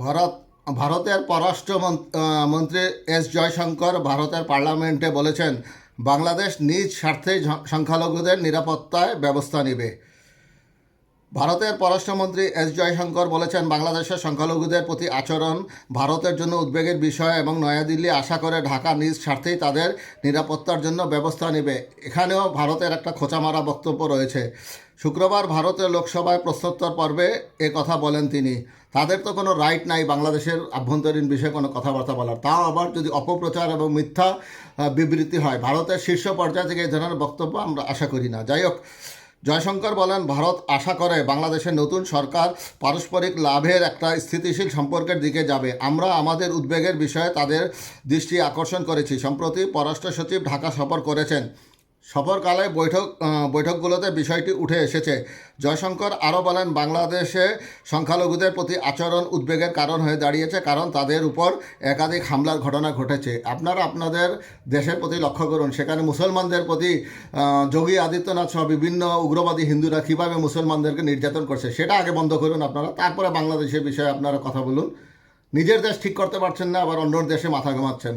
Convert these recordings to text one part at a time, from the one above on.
ভারত, ভারতের পররাষ্ট্র মন্ত্রী এস জয়শঙ্কর ভারতের পার্লামেন্টে বলেছেন, বাংলাদেশ নিজ স্বার্থে সংখ্যালঘুদের নিরাপত্তায় ব্যবস্থা নেবে। ভারতের পররাষ্ট্রমন্ত্রী এস জয়শঙ্কর বলেছেন, বাংলাদেশের সংখ্যালঘুদের প্রতি আচরণ ভারতের জন্য উদ্বেগের বিষয় এবং নয়াদিল্লি আশা করে ঢাকা নিজ স্বার্থেই তাদের নিরাপত্তার জন্য ব্যবস্থা নেবে। এখানেও ভারতের একটা খোঁচামারা বক্তব্য রয়েছে। শুক্রবার ভারতের লোকসভায় প্রশ্নোত্তর পর্বে এ কথা বলেন তিনি। তাদের তো কোনো রাইট নাই বাংলাদেশের আভ্যন্তরীণ বিষয়ে কোনো কথাবার্তা বলার। তাও আবার যদি অপপ্রচার এবং মিথ্যা বিবৃতি হয়, ভারতের শীর্ষ পর্যায়ে থেকে এই ধরনের বক্তব্য আমরা আশা করি না। যাই হোক জয়শঙ্কর বলেন, ভারত আশা করে বাংলাদেশের নতুন সরকার পারস্পরিক লাভের একটা স্থিতিশীল সম্পর্কের দিকে যাবে। আমরা আমাদের উদ্বেগের বিষয়ে তাদের দৃষ্টি আকর্ষণ করেছি। সম্প্রতি পররাষ্ট্র সচিব ঢাকা সফর করেছেন। সফরকালে বৈঠক বৈঠকগুলোতে বিষয়টি উঠে এসেছে। জয়শঙ্কর আরও বলেন, বাংলাদেশে সংখ্যালঘুদের প্রতি আচরণ উদ্বেগের কারণ হয়ে দাঁড়িয়েছে কারণ তাদের উপর একাধিক হামলার ঘটনা ঘটেছে। আপনারা আপনাদের দেশের প্রতি লক্ষ্য করুন, সেখানে মুসলমানদের প্রতি যোগী আদিত্যনাথ সহ বিভিন্ন উগ্রবাদী হিন্দুরা কীভাবে মুসলমানদেরকে নির্যাতন করছে, সেটা আগে বন্ধ করুন আপনারা, তারপরে বাংলাদেশের বিষয়ে আপনারা কথা বলুন। নিজের দেশ ঠিক করতে পারছেন না, আবার অন্য দেশে মাথা ঘামাচ্ছেন।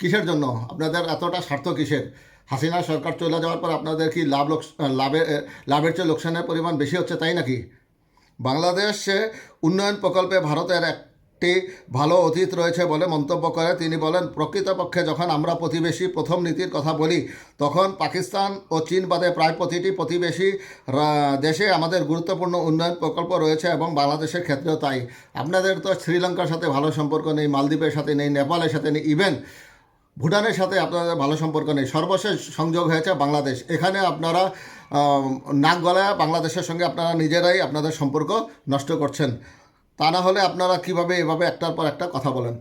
কিসের জন্য? আপনাদের এতটা স্বার্থ কিসের? হাসিনা সরকার চলে যাওয়ার পর আপনাদের কি লাভ লোক লাভের লাভের চেয়ে লোকসানের পরিমাণ বেশি হচ্ছে তাই নাকি? বাংলাদেশে উন্নয়ন প্রকল্পে ভারতের একটি ভালো অতীত রয়েছে বলে মন্তব্য করে। তিনি বলেন, প্রকৃতপক্ষে যখন আমরা প্রতিবেশী প্রথম নীতির কথা বলি, তখন পাকিস্তান ও চীন বাদে প্রায় প্রতিটি প্রতিবেশী দেশে আমাদের গুরুত্বপূর্ণ উন্নয়ন প্রকল্প রয়েছে এবং বাংলাদেশের ক্ষেত্রেও তাই। আপনাদের তো শ্রীলঙ্কার সাথে ভালো সম্পর্ক নেই, মালদ্বীপের সাথে নেই, নেপালের সাথে নেই ইভেন ভুটানের সাথে আপনাদের ভালো সম্পর্ক নেই। সর্বশেষ সংযোগ হয়েছে বাংলাদেশ। এখানে আপনারা নাক গলায় বাংলাদেশের সঙ্গে আপনারা নিজেরাই আপনাদের সম্পর্ক নষ্ট করছেন। তা না হলে আপনারা কীভাবে এভাবে একটার পর একটা কথা বলেন?